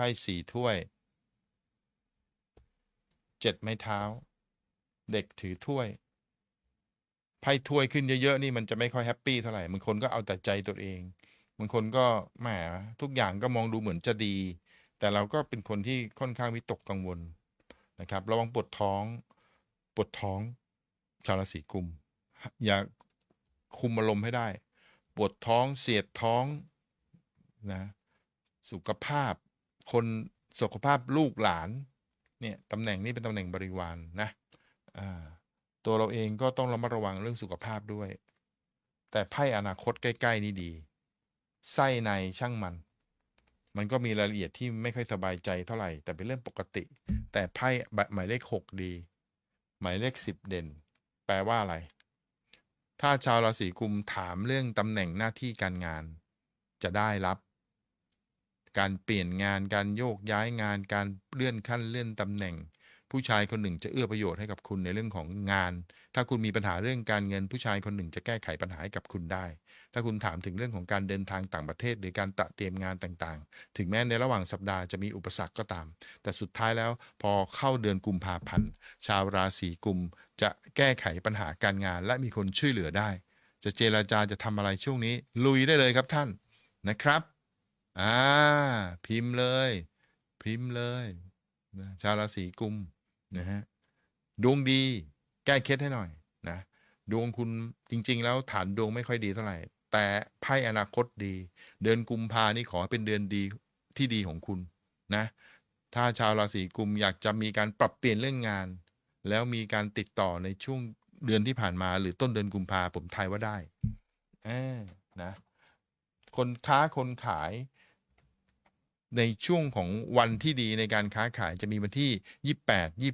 ไพ่สี่ถ้วยเจ็ดไม้เท้า เด็กถือถ้วย ไพ่ถ้วยขึ้นเยอะๆนี่มันจะไม่ค่อยแฮปปี้เท่าไหร่บางคนก็เอาแต่ใจตัวเองบางคนก็แหมทุกอย่างก็มองดูเหมือนจะดี แต่เราก็เป็นคนที่ค่อนข้างวิตกกังวลนะครับ ระวังปวดท้องปวดท้อง ชาวราศีกุม อย่าคุมอารมณ์ให้ได้ ปวดท้องเสียดท้องนะสุขภาพ คนสุขภาพลูกหลานเนี่ยตำแหน่งนี้เป็นตำแหน่งบริวารนนะตัวเราเองก็ต้องระมัดระวังเรื่องสุขภาพด้วย แต่ไพ่อนาคตใกล้ ๆ นี่ดีไส้ในช่างมัน มันก็มีรายละเอียดที่ไม่ค่อยสบายใจเท่าไหร่ แต่เป็นเรื่องปกติ แต่ไพ่หมายเลขหกดี หมายเลขสิบเด่น แปลว่าอะไร ถ้าชาวราศีกุมถามเรื่องตำแหน่งหน้าที่การงาน จะได้รับ การเปลี่ยนงานการโยกย้ายงานการเลื่อนขั้นเลื่อนตำแหน่ง ผู้ชายคนหนึ่งจะเอื้อประโยชน์ให้กับคุณในเรื่องของงาน ถ้าคุณมีปัญหาเรื่องการเงิน ผู้ชายคนหนึ่งจะแก้ไขปัญหาให้กับคุณได้ ถ้าคุณถามถึงเรื่องของการเดินทางต่างประเทศ หรือการตะเตรียมงานต่างๆ ถึงแม้ในระหว่างสัปดาห์จะมีอุปสรรคก็ตาม แต่สุดท้ายแล้วพอเข้าเดือนกุมภาพันธ์ชาวราศีกุมจะแก้ไขปัญหาการงาน และมีคนช่วยเหลือได้ จะเจราจาจะทำอะไรช่วงนี้ ลุยได้เลยครับท่านนะครับ อ่า พิมพ์เลย พิมพ์เลยนะชาวราศีกุมนะฮะดวงดี แก้เคล็ดให้หน่อยนะดวงคุณจริง ๆ แล้วฐานดวงไม่ค่อยดีเท่าไหร่ แต่ไพ่อนาคตดี เดือนกุมภานี่ขอให้เป็นเดือนดีที่ดีของคุณนะ ถ้าชาวราศีกุมอยากจะมีการปรับเปลี่ยนเรื่องงาน แล้วมีการติดต่อในช่วงเดือนที่ผ่านมา หรือต้นเดือนกุมภาผมทายว่าได้อนะคนค้าคนขาย ในช่วงของวันที่ดีในการค้าขายจะมีวันที่ 28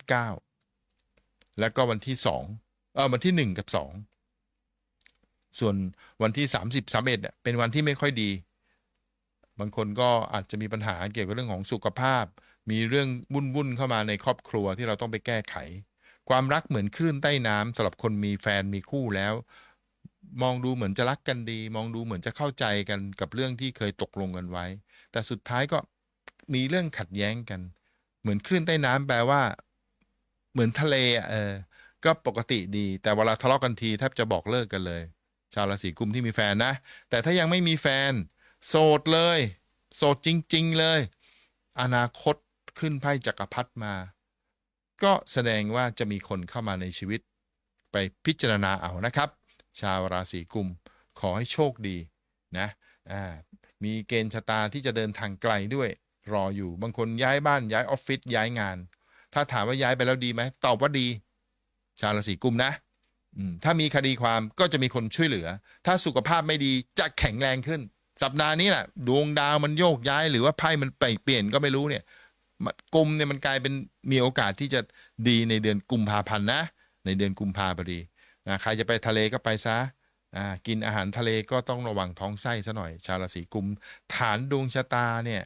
29 แล้วก็วันที่2เออวันที่ 1 กับ 2 ส่วนวันที่ 30 31เนี่ยเป็นวันที่ไม่ค่อยดี บางคนก็อาจจะมีปัญหาเกี่ยวกับเรื่องของสุขภาพ มีเรื่องวุ่นๆเข้ามาในครอบครัวที่เราต้องไปแก้ไข ความรักเหมือนคลื่นใต้น้ำสำหรับคนมีแฟนมีคู่แล้ว มองดูเหมือนจะรักกันดี มองดูเหมือนจะเข้าใจกันกับเรื่องที่เคยตกลงกันไว้ แต่สุดท้ายก็มีเรื่องขัดแย้งกัน เหมือนคลื่นใต้น้ำแปลว่า เหมือนทะเลเออ ก็ปกติดี แต่เวลาทะเลาะกันทีแทบจะบอกเลิกกันเลย ชาวราศีกุมที่มีแฟนนะ แต่ถ้ายังไม่มีแฟน โสดเลย โสดจริง ๆ เลย อนาคตขึ้นไพ่จักรพรรดิมา ก็แสดงว่าจะมีคนเข้ามาในชีวิต ไปพิจารณาเอานะครับ ชาวราศีกุม ขอให้โชคดีนะมีเกณฑ์ชะตาที่จะเดินทางไกลด้วย รออยู่บางคนย้ายบ้านย้ายออฟฟิศย้ายงาน ถ้าถามว่าย้ายไปแล้วดีไหมตอบว่าดี ชาวราศีกุมนะถ้ามีคดีความก็จะมีคนช่วยเหลือ ถ้าสุขภาพไม่ดีจะแข็งแรงขึ้น สัปดาห์นี้แหละดวงดาวมันโยกย้าย หรือว่าไพ่มันไปเปลี่ยนก็ไม่รู้เนี่ยกุมเนี่ยมันกลายเป็นมีโอกาสที่จะดีในเดือนกุมภาพันธ์นะ ในเดือนกุมภาพอดี นะใครจะไปทะเลก็ไปซะกินอาหารทะเลก็ต้องระวังท้องไส้ซะหน่อย ชาวราศีกุม ฐานดวงชะตาเนี่ย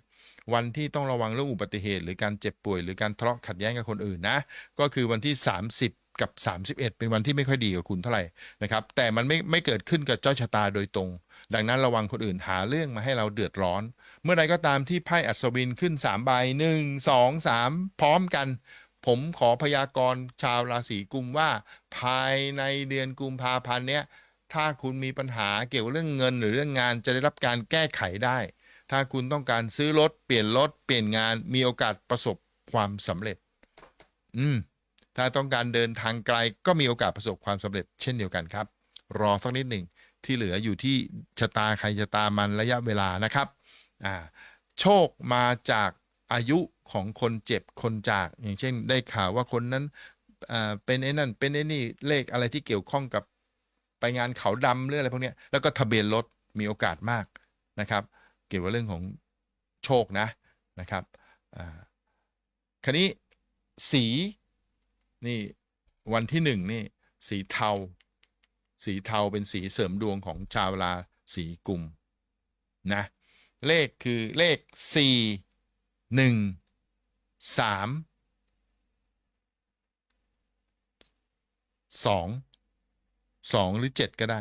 วันที่ต้องระวังเรื่องอุบัติเหตุ หรือการเจ็บป่วย หรือการทะเลาะขัดแย้งกับคนอื่นนะ ก็คือวันที่ 30 กับ 31 เป็นวันที่ไม่ค่อยดีกับคุณเท่าไหร่นะครับ แต่มันไม่ไม่เกิดขึ้นกับเจ้าชะตาโดยตรง ดังนั้นระวังคนอื่นหาเรื่องมาให้เราเดือดร้อน เมื่อใดก็ตามที่ไพ่อัศวินขึ้น3ใบ1 2 3 พร้อมกัน ผมขอพยากรณ์ชาวราศีกุมว่า ภายในเดือนกุมภาพันธ์เนี้ยถ้าคุณมีปัญหาเกี่ยวกับเรื่องเงินหรือเรื่องงานจะได้รับการแก้ไขได้ ถ้าคุณต้องการซื้อรถเปลี่ยนรถเปลี่ยนงานมีโอกาสประสบความสำเร็จ อืม ถ้าต้องการเดินทางไกลก็มีโอกาสประสบความสำเร็จ เช่นเดียวกันครับ รอสักนิดหนึ่งที่เหลืออยู่ที่ชะตาใครชะตามันระยะเวลานะครับ อ่า โชคมาจาก อายุของคนเจ็บคนจาก อย่างเช่นได้ข่าวว่าคนนั้นเป็นไอ้นั่น เป็นไอ้นี่เลขอะไรที่เกี่ยวข้องกับไปงานเขาดำหรืออะไรพวกนี้แล้วก็ทะเบียนรถมีโอกาสมากนะครับ เกี่ยวกับเรื่องของโชคนะนะครับคราวนี้สีนี่วันที่หนึ่งนี่สีเทา สีเทาเป็นสีเสริมดวงของชาวราศีกุมนะเลขคือเลขสี่ หนึ่งสามสองสองหรือเจ็ดก็ได้